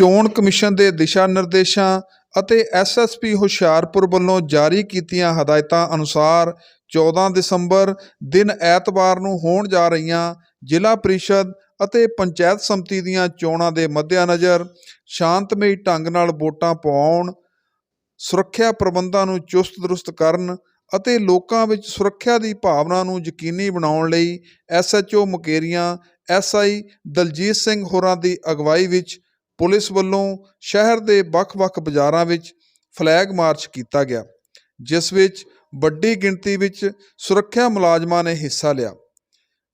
ਚੋਣ ਕਮਿਸ਼ਨ ਦੇ ਦਿਸ਼ਾ ਨਿਰਦੇਸ਼ਾਂ ਅਤੇ ਐਸਐਸਪੀ ਹੁਸ਼ਿਆਰਪੁਰ ਵੱਲੋਂ ਜਾਰੀ ਕੀਤੀਆਂ ਹਦਾਇਤਾਂ ਅਨੁਸਾਰ 14 ਦਸੰਬਰ ਦਿਨ ਐਤਵਾਰ ਨੂੰ ਹੋਣ ਜਾ ਰਹੀਆਂ ਜ਼ਿਲ੍ਹਾ ਪ੍ਰੀਸ਼ਦ ਅਤੇ ਪੰਚਾਇਤ ਸਮਿਤੀ ਦੀਆਂ ਚੋਣਾਂ ਦੇ ਮੱਦੇਨਜ਼ਰ ਸ਼ਾਂਤਮਈ ਢੰਗ ਨਾਲ ਵੋਟਾਂ ਪਵਾਉਣ ਸੁਰੱਖਿਆ ਪ੍ਰਬੰਧਾਂ ਨੂੰ ਚੁਸਤ ਦਰੁਸਤ ਕਰਨ ਅਤੇ ਲੋਕਾਂ ਵਿੱਚ ਸੁਰੱਖਿਆ ਦੀ ਭਾਵਨਾ ਨੂੰ ਯਕੀਨੀ ਬਣਾਉਣ ਲਈ ਐਸਐਚਓ ਮੁਕੇਰੀਆਂ ਐਸਆਈ ਦਲਜੀਤ ਸਿੰਘ ਹੋਰਾਂ ਦੀ ਅਗਵਾਈ ਵਿੱਚ ਪੁਲਿਸ ਵੱਲੋਂ ਸ਼ਹਿਰ ਦੇ ਵੱਖ-ਵੱਖ ਬਾਜ਼ਾਰਾਂ ਵਿੱਚ ਫਲੈਗ ਮਾਰਚ ਕੀਤਾ ਗਿਆ, ਜਿਸ ਵਿੱਚ ਵੱਡੀ ਗਿਣਤੀ ਵਿੱਚ ਸੁਰੱਖਿਆ ਮੁਲਾਜ਼ਮਾਂ ਨੇ ਹਿੱਸਾ ਲਿਆ।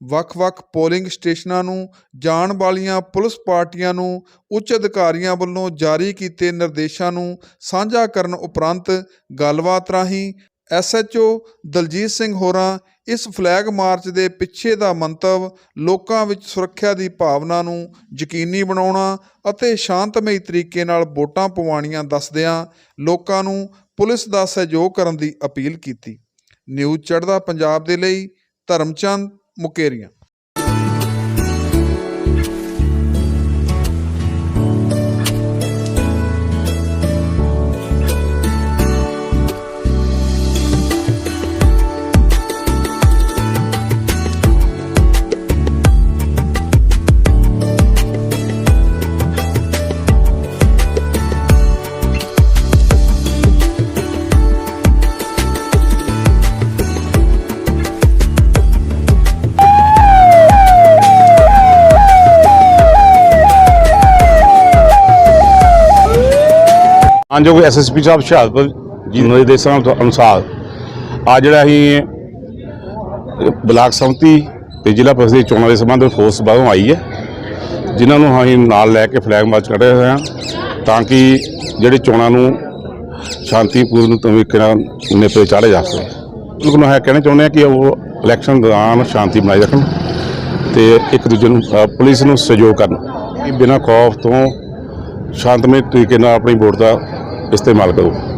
ਵੱਖ-ਵੱਖ ਪੋਲਿੰਗ ਸਟੇਸ਼ਨਾਂ ਨੂੰ ਜਾਣ ਵਾਲੀਆਂ ਪੁਲਿਸ ਪਾਰਟੀਆਂ ਨੂੰ ਉੱਚ ਅਧਿਕਾਰੀਆਂ ਵੱਲੋਂ ਜਾਰੀ ਕੀਤੇ ਨਿਰਦੇਸ਼ਾਂ ਨੂੰ ਸਾਂਝਾ ਕਰਨ ਉਪਰੰਤ ਗੱਲਬਾਤ ਰਾਹੀਂ ਐਸਐਚਓ ਦਲਜੀਤ ਸਿੰਘ ਹੋਰਾਂ ਇਸ ਫਲੈਗ ਮਾਰਚ ਦੇ ਪਿੱਛੇ ਦਾ ਮੰਤਵ ਲੋਕਾਂ ਵਿੱਚ ਸੁਰੱਖਿਆ ਦੀ ਭਾਵਨਾ ਨੂੰ ਯਕੀਨੀ ਬਣਾਉਣਾ ਅਤੇ ਸ਼ਾਂਤਮਈ ਤਰੀਕੇ ਨਾਲ ਵੋਟਾਂ ਪਵਾਉਣੀਆਂ ਦੱਸਦਿਆਂ ਲੋਕਾਂ ਨੂੰ ਪੁਲਿਸ ਦਾ ਸਹਿਯੋਗ ਕਰਨ ਦੀ ਅਪੀਲ ਕੀਤੀ। ਨਿਊਜ਼ ਚੜ੍ਹਦਾ ਪੰਜਾਬ ਦੇ ਲਈ ਧਰਮਚੰਦ ਮੁਕੇਰੀਆਂ। ਮਾਨਯੋਗ ਐਸਐਸਪੀ ਸਾਹਿਬ ਹੁਸ਼ਿਆਰਪੁਰ ਜੀ ਦੇ ਨਿਰਦੇਸ਼ਾਂ ਤੋਂ ਅਨੁਸਾਰ ਆ ਜਿਹੜਾ ਅਸੀਂ ਬਲਾਕ ਸੰਮਤੀ ਤੇ ਜ਼ਿਲ੍ਹਾ ਪ੍ਰੀਸ਼ਦ ਚੋਣਾਂ ਦੇ ਸੰਬੰਧ ਫੋਰਸ ਬਾਹਰੋਂ ਆਈ ਹੈ, ਜਿਨ੍ਹਾਂ ਨੂੰ ਅਸੀਂ ਨਾਲ ਲੈ ਕੇ ਫਲੈਗ ਮਾਰਚ ਕੱਢ ਰਹੇ ਹਾਂ, ਤਾਂ ਕਿ ਜਿਹੜੇ ਚੋਣਾਂ ਨੂੰ ਸ਼ਾਂਤੀਪੂਰਨ ਤਰੀਕੇ ਨਾਲ ਨਿਪਟੇ ਚਾੜੇ ਜਾ ਸਕੇ ਨੂੰ ਹੈ ਕਹਿਣਾ ਚਾਹੁੰਦੇ ਹਾਂ ਕਿ ਉਹ ਇਲੈਕਸ਼ਨ ਦੌਰਾਨ ਸ਼ਾਂਤੀ ਬਣਾਈ ਰੱਖਣ ਤੇ ਇੱਕ ਦੂਜੇ ਨੂੰ ਪੁਲਿਸ ਨੂੰ ਸਹਿਯੋਗ ਕਰਨ ਕਿ ਬਿਨਾਂ ਖੌਫ ਤੋਂ ਸ਼ਾਂਤਮਈ ਤਰੀਕੇ ਨਾਲ ਆਪਣੀ ਵੋਟ ਦਾ ਇਸਤੇਮਾਲ ਕਰੋ